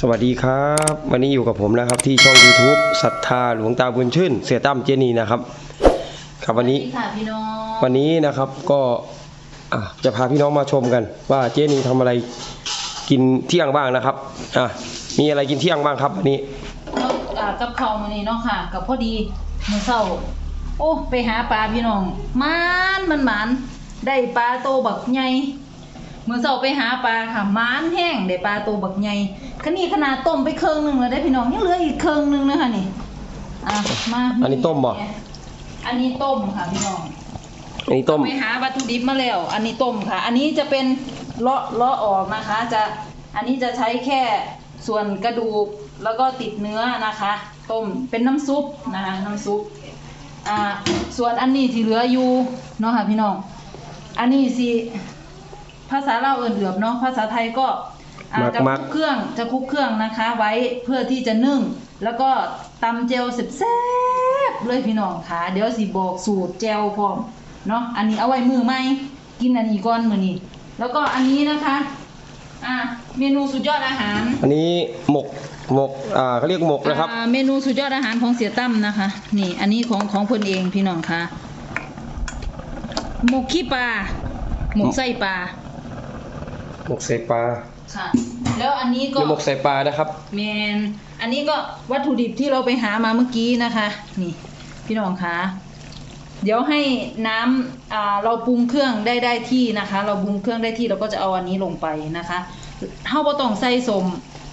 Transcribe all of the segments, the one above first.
สวัสดีครับ วันนี้อยู่กับผมนะครับ ที่ช่อง YouTube ศรัทธาหลวงตาบุญชื่น เสียตั้มเจนีนะครับ ครับวันนี้สสดีค่ะพี่น้องวันนี้นะครับก็อะจะพาพี่น้องมาชมกัน ว่าเจนีทำอะไรกินเที่ยงบ้างนะครับอะมีอะไรกินเที่ยงบ้างครับวันนี้แล้วอ่ากับข้าวมื้อนี้เนาะค่ะ กับพอดีมื้อเช้าโอ้ ไปหาปลาพี่น้องมันมันหมันได้ปลาโตบักใหญ่ มื้อเช้าไปหาปลาค่ะมันแห้งได้ปลาโตบักใหญ่คันนี้ขนาดต้มไปครึ่งหนึงแล้วได้พี่น้องยังเหลืออีกครึ่งหนึงนะคะนี่อะมาอันนี้ต้มบ่อันนี้ต้มค่ะพี่น้องอันนี้ต้มไปหาวัตถุดิบมาแล้ว อันนี้ต้มค่ะ อันนี้จะเป็นเลาะเลาะออกนะคะ จะอันนี้จะใช้แค่ส่วนกระดูกแล้วก็ติดเนื้อนะคะ ต้มเป็นน้ำซุปนะคะน้ำซุปอ่าส่วนอันนี้ที่เหลืออยู่เนาะค่ะพี่น้องอันนี้สิ ภาษาเราวเอื่นเอือบเนาะภาษาไทยก็อ่ามักจะมัคลุกกเครื่องจะคลุกเครื่องนะคะ ไว้เพื่อที่จะนึ่ง แล้วก็ตำเจลแซ่บๆเลยพี่น้องค่ะ เดี๋ยวสิบอกสูตรเจลพร้อมเนาะอันนี้เอาไว้มือไหมกินอันนี้ก่อนมือนี้แล้วก็อันนี้นะคะอ่าเมนูสุดยอดอาหารอันนี้หมกหมกอ่าเขาเรียกหมกนะครับ อ่าเมนูสุดยอดอาหารของเสียตั้มนะคะ นี่ อันนี้ของของเพิ่นเองพี่น้องค่ะหมกขี้ปลาหมกไส้ปลา หมกใส่ปลาค่ะ แล้วอันนี้ก็นี่หมกใส่ปลานะครับแมนอันนี้ก็วัตถุดิบที่เราไปหามาเมื่อกี้นะคะ นี่ พี่น้องคะเดี๋ยวให้น้ำอ่าเราปรุงเครื่องได้ได้ที่นะคะ เราปรุงเครื่องได้ที่เราก็จะเอาอันนี้ลงไปนะคะเฮาบ่ต้องใส่สม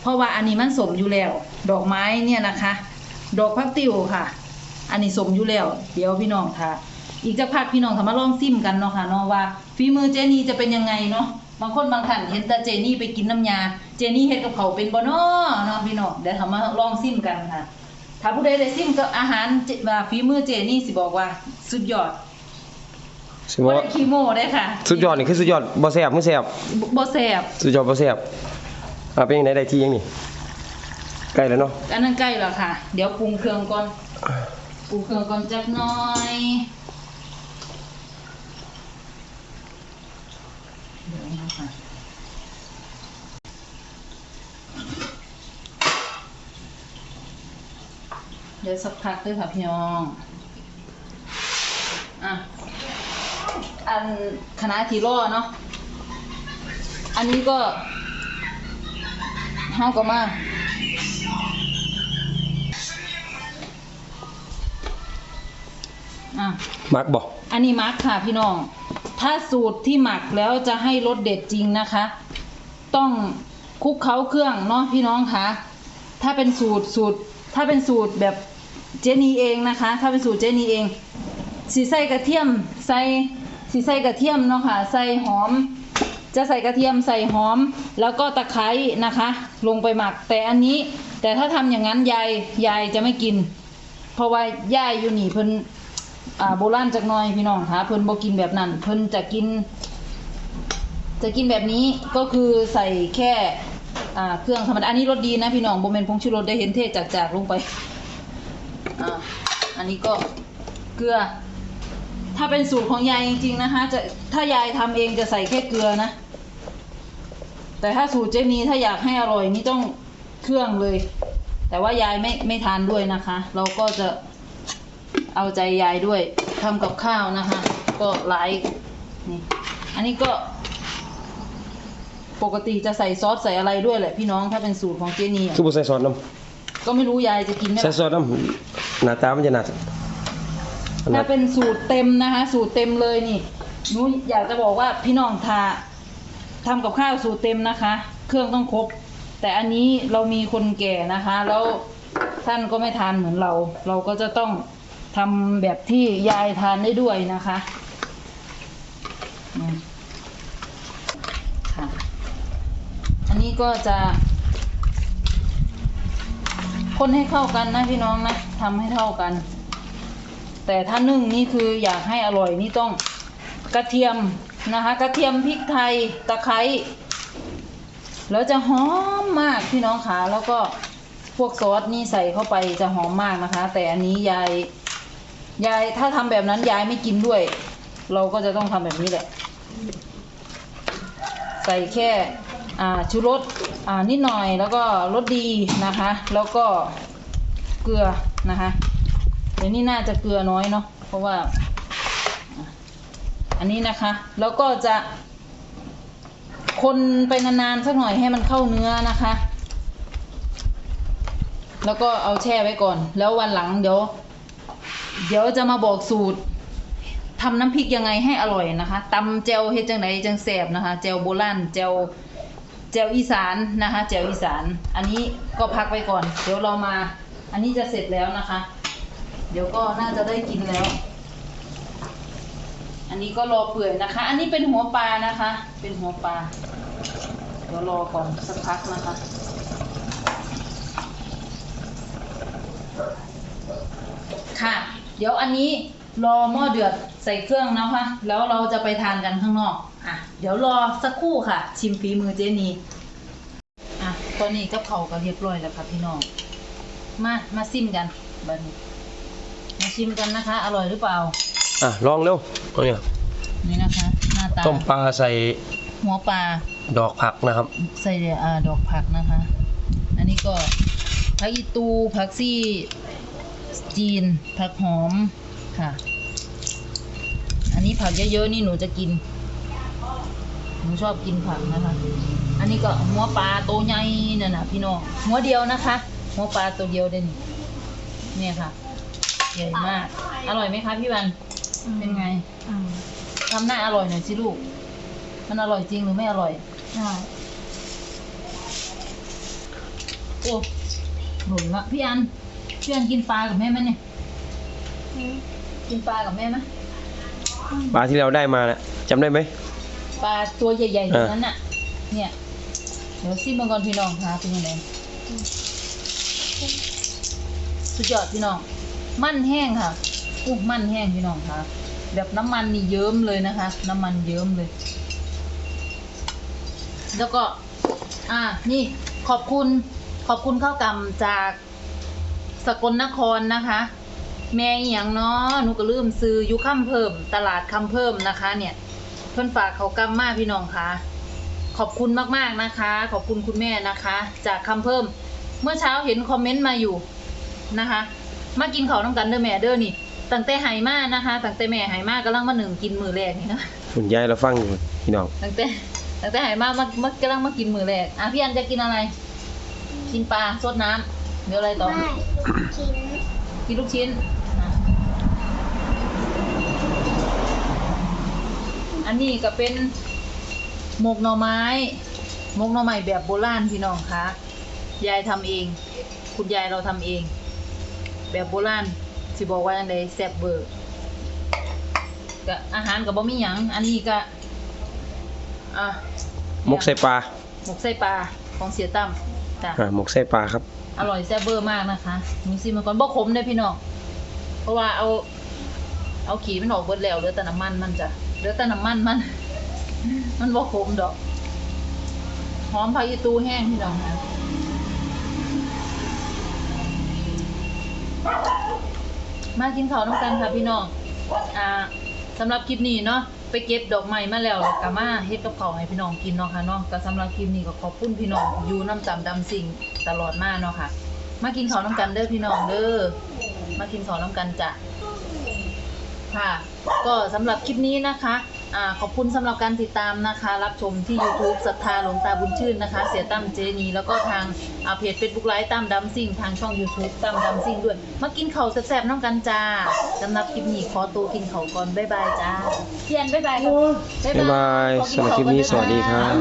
เพราะว่าอันนี้มันสมอยู่แล้ว ดอกไม้เนี่ยนะคะ ดอกพักติวค่ะ อันนี้สมอยู่แล้ว เดี๋ยวพี่น้องค่ะ อีกจักพักพี่น้องทำมาลองซิมกันเนาะค่ะเนาะว่าฝีมือเจนี่จะเป็นยังไงเนาะ บางคนบางท่านเห็นแต่เจนี่ไปกินน้ำยา เจนี่เฮ็ดกับเขาวเป็นบ่เนาะเนาะพี่น้องเดี๋ยวทำมาลองซิมกันค่ะ ถ้าผู้ใดได้ซิมกับอาหารเจว่าฝีมือเจนี่สิบอกว่า สุดยอดสมมบ่ติได้ว่าขี้โม้ได้ค่ะสุดยอดนี่คือสุดยอดบ่แซ่บไม่แซ่บบ่บ่แซ่บสุดยอดบ่แซ่บอ่าเป็นยังไงได้ที่ยังนี่ใกล้แล้วเนาะอันนั้นใกล้แล้วค่ะ เดี๋ยวปรุงเครื่องก่อนปรุงเครื่องก่อนจักหน่อยเดี๋ยวนะคะ เดี๋ยวสักพักด้วยค่ะพี่น้องอะอันคณะทีร่อเนาะอันนี้ก็เฮาก็มาอะมักบ่อันนี้มักค่ะพี่น้อง ถ้าสูตรที่หมักแล้วจะให้รสเด็ดจริงนะคะ ต้องคลุกเคล้าเครื่องเนาะพี่น้องคะถ้าเป็นสูตรสูตร ถ้าเป็นสูตรแบบ เจนีเองนะคะ ถ้าเป็นสูตรเจนีเองสีใส่กระเทียมใส่สีใส่กระเทียมเนาะค่ะใส่หอม จะใส่กระเทียมใส่หอม แล้วก็ตะไคร้นะคะ ลงไปหมักแต่อันนี้ แต่ถ้าทำอย่างนั้นยายยายจะไม่กิน เพราะว่ายายอยู่หนีเพิ่นอ่าโบราณจักน่อยพี่น้องคะเพิ่นบ่กินแบบนั้น เพิ่นจะกิน จะกินแบบนี้ก็คือใส่แค่อ่าเครื่องธรรมดาอันนี้รสดีนะพี่น้องโบ่แม่นผงชูรสได้เห็นเทจากๆลงไป อ่าอันนี้ก็เกลือ ถ้าเป็นสูตรของยายจริง ๆ นะคะ จะถ้ายายทำเองจะใส่แค่เกลือนะ แต่ถ้าสูตรเจนีถ้าอยากให้อร่อยนี่ต้องเครื่องเลย แต่ว่ายายไม่ไม่ทานด้วยนะคะ เราก็จะเอาใจยายด้วยทำกับข้าวนะคะ ก็หลายนี่ อันนี้ก็ ปกติจะใส่ซอสใส่อะไรด้วยแหละพี่น้องถ้าเป็นสูตรของเจนีอะคือบ่ใส่ซอสน้ก็ไม่รู้ยายจะกินไหมำใส่ล่ะ ซอสน้ำ หน้าตามันจะหนักถ้าเป็นสูตรเต็มนะคะ สูตรเต็มเลยนี่หนูอยากจะบอกว่าพี่น้องทาทำกับข้าวสูตรเต็มนะคะ เครื่องต้องครบ แต่อันนี้เรามีคนแก่นะคะ แล้วท่านก็ไม่ทานเหมือนเรา เราก็จะต้องทำแบบที่ยายทานได้ด้วยนะคะอันนี้ก็จะ คนให้เข้ากันนะพี่น้องนะทำให้เท่ากัน แต่ถ้านึ่งนี่คืออยากให้อร่อยนี่ต้องกระเทียมนะคะ กระเทียมพริกไทยตะไคร้แล้วจะหอมมากพี่น้องขาแล้วก็พวกซอสนี่ใส่เข้าไปจะหอมมากนะคะ แต่อันนี้ยายยายถ้าทำแบบนั้นยายไม่กินด้วย เราก็จะต้องทำแบบนี้แหละ ใส่แค่ ชูรสนิดหน่อยแล้วก็รสดีนะคะ แล้วก็เกลือนะคะเดี๋ยวนี้น่าจะเกลือน้อยเนาะเพราะว่า อันนี้นะคะ แล้วก็จะคนไปนานๆสักหน่อยให้มันเข้าเนื้อนะคะ แล้วก็เอาแช่ไว้ก่อน แล้ววันหลังเดี๋ยว เดี๋ยวจะมาบอกสูตรทำน้ำพริกยังไงให้อร่อยนะคะตำแจวเฮ็ดจังไหนจังแสบนะคะแจวโบราณแจว แจวอีสานนะคะแจวอีสาน อันนี้ก็พักไว้ก่อน เดี๋ยวเรามา อันนี้จะเสร็จแล้วนะคะ เดี๋ยวก็น่าจะได้กินแล้ว อันนี้ก็รอเปื่อยนะคะ อันนี้เป็นหัวปลานะคะ เป็นหัวปลาเดี๋ยวรอก่อนสักพักนะคะค่ะเดี๋ยวอันนี้รอหม้อเดือดใส่เครื่องนะคะ แล้วเราจะไปทานกันข้างนอก เดี๋ยวรอสักครู่ค่ะ ชิมฝีมือเจนีอะตอนนี้กับเขาวก็เรียบร้อยแล้วค่ะพี่น้อง มามาซิมกันบัดนี้มาชิมกันนะคะ อร่อยหรือเปล่า อะลองเร็วเอาเนี่ยนี่นะคะหน้าตาต้มปลาใส่หัวปลาดอกผักนะครับ ใส่อ่าดอกผักนะคะ อันนี้ก็ผักอีตูผักซี่จีนผักหอมค่ะ อันนี้ผักเยอะๆนี่หนูจะกิน หนูชอบกินผักนะคะ อันนี้ก็หัวปลาตัวใหญ่นั่นนะพี่น้องหัวเดียวนะคะ หัวปลาตัวเดียวเด่นเนี่ยค่ะใหญ่มาก อร่อยไหมคะพี่วันเป็นไงทำหน้าอร่อยหน่อยสิลูก มันอร่อยจริงหรือไม่อร่อยใช่โอ้หนุนละพี่อันพี่อันกินปลากับแม่ไหมเนี่ยกินปลากับแม่ไหมปลาที่เราได้มานะจำได้ไหม ปลาตัวใหญ่ๆอ่าตัวนั้นน่ะ เนี่ย เดี๋ยวซิมมังกรพี่น้องคะเป็นยังไงสุดยอดพี่น้อง มันแห้งค่ะอู้มันแห้งพี่น้องคะแบบน้ำมันนี่เยิ้มเลยนะคะ น้ำมันเยิ้มเลย แล้วก็ อ่า นี่ขอบคุณ ขอบคุณข้าวกำจากสกลนครนะคะ แม่อหย่างเนาะหนูก็ลืมซื้ออยุค่ำเพิ่ม ตลาดคำเพิ่มนะคะ เนี่ย เพื่อนฝากเขาวกำมากพี่น้องคะขอบคุณมากๆนะคะ ขอบคุณคุณแม่นะคะ จากคำเพิ่ม เมื่อเช้าเห็นคอมเมนต์มาอยู่นะคะ มากินข้าวน้ำกันเด้อแม่เด้อนี่ตั้งแต่ไหมานะคะตั้งแต่แม่ไหมากำลังมาหนึ่งกินมือแรกนี่นะคุณยายเราฟังอยู่พี่น้องตั้งแต่ตั้งแต่หายมามามาำลังมากินมือแรกอะพี่อันจะกินอะไร กินปลาสดน้ำเดี๋ยวอะไรต่อไม่ชิ้นกินลูกชิ้น อะอันนี้ก็เป็นหมกหน่อไม้หมกหน่อไม้แบบโบราณพี่น้องคะยายทำเอง คุณยายเราทำเอง แบบโบราณสิบอกว่าอันใดแซ่บเบอร์ก็อาหารกับบ่มีหยัง อันนี้ก็อะมกใส่ปลาหมกไส้ปลาของเสียตั้มจ้ะอะหมกใส่ปลาครับ อร่อยแซ่บเบอร์มากนะคะหนูซิมมาก่อนบ่ขมเด้อพี่น้องเพราะว่าเอา เอาขีมันออกเบิดแล้วเหลือแต่น้ำมันมันจ้ะ เหลือแต่น้ำมันมัน มันบ่ขมดอกหอมผักอีตูแห้งพี่น้องนะมากินข้าวน้ำกันค่ะพี่น้องอ่าสำหรับคลิปนี้เนาะไปเก็บดอกไม้มาแล้วแล้วก็มาเฮ็ดกับข้าวให้พี่น้องกินเนาะค่ะเนาะก็สำหรับคลิปนี้ก็ขอบคุณพี่น้องอยู่น้ำจำดำสิ่งตลอดมาเนาะค่ะ มากินข้าวน้ำกันเด้อพี่น้องเด้อมากินข้าวน้ำกันจ้ะค่ะ ก็สำหรับคลิปนี้นะคะอขอบคุณสำหรับการติดตามนะคะ รับชมที่ YouTube ศรัทธาหลวงตาบุญชื่นนะคะ เสียตั้มเจนีแล้วก็ทางอ่าเพจเฟซบุ๊กไลฟ์ตั้มดำซิ่งทางช่อง YouTube ตั้มดำซิ่งด้วย มากินข่าแซ่บๆน้องกันจ้าสำหรับคลิปนี้ขอตัวกินข่าก่อนบ๊ายบายจ้าเพียนบ๊ายบายครับบ๊ายบายสำหรับคลิปนี้สวัสดีครับ